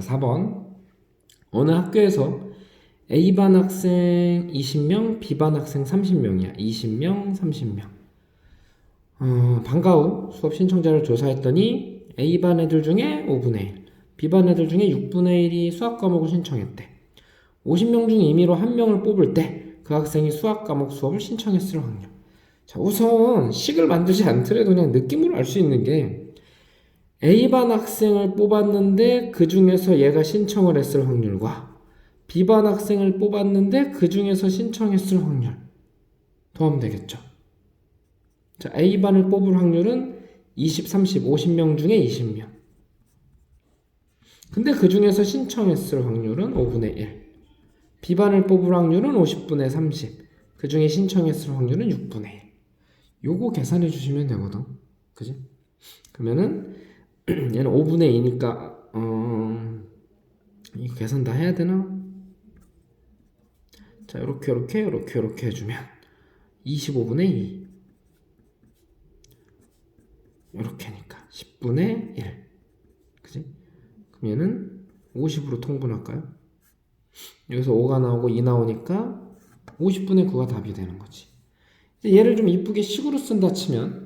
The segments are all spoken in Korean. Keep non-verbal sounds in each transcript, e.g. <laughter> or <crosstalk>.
자, 4번. 어느 학교에서 A반 학생 20명, B반 학생 30명이야. 20명, 30명. 어, 방과 후 수업 신청자를 조사했더니 A반 애들 중에 5분의 1, B반 애들 중에 6분의 1이 수학 과목을 신청했대. 50명 중 임의로 한 명을 뽑을 때 그 학생이 수학 과목 수업을 신청했을 확률. 자, 우선 식을 만들지 않더라도 그냥 느낌으로 알 수 있는 게 A반 학생을 뽑았는데 그 중에서 얘가 신청을 했을 확률과 B반 학생을 뽑았는데 그 중에서 신청했을 확률 더하면 되겠죠. 자, A반을 뽑을 확률은 20, 30, 50명 중에 20명. 근데 그 중에서 신청했을 확률은 5분의 1. B반을 뽑을 확률은 50분의 30. 그 중에 신청했을 확률은 6분의 1. 요거 계산해 주시면 되거든. 그지? 그러면은 <clears throat> 얘는 5분의 2니까 어 이거 계산 다 해야 되나? 자, 이렇게 이렇게 이렇게 이렇게 해주면 25분의 2 이렇게니까 10분의 1 그지? 그럼 얘는 50으로 통분할까요? 여기서 5가 나오고 2 나오니까 50분의 9가 답이 되는 거지 이제 얘를 좀 이쁘게 식으로 쓴다 치면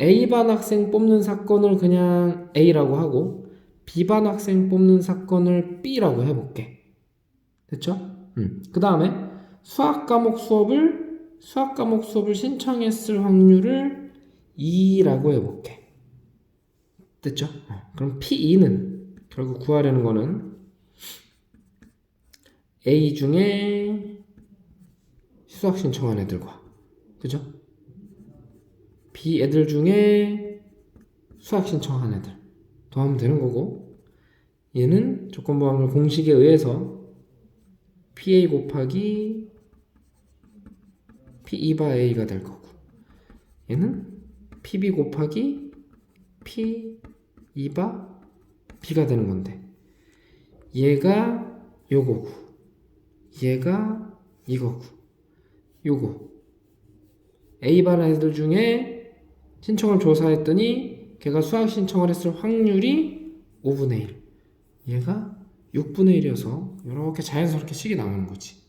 A반 학생 뽑는 사건을 그냥 A라고 하고 B반 학생 뽑는 사건을 B라고 해볼게. 됐죠? 음. 그 다음에 수학 과목 수업을 수학 과목 수업을 신청했을 확률을 2라고 해볼게. 됐죠? 어, 그럼 P2는 결국 구하려는 거는 A 중에 수학 신청한 애들과 그죠? B 애들 중에 수학 신청한 애들. 더하면 되는 거고. 얘는 조건부 확률 공식에 의해서 PA 곱하기 P2바 A가 될 거고. 얘는 PB 곱하기 P2바 B가 되는 건데. 얘가 요거고. 얘가 이거고. 요거. A반 애들 중에 신청을 조사했더니 걔가 수학 신청을 했을 확률이 5분의 1 얘가 6분의 1이어서 이렇게 자연스럽게 식이 나오는 거지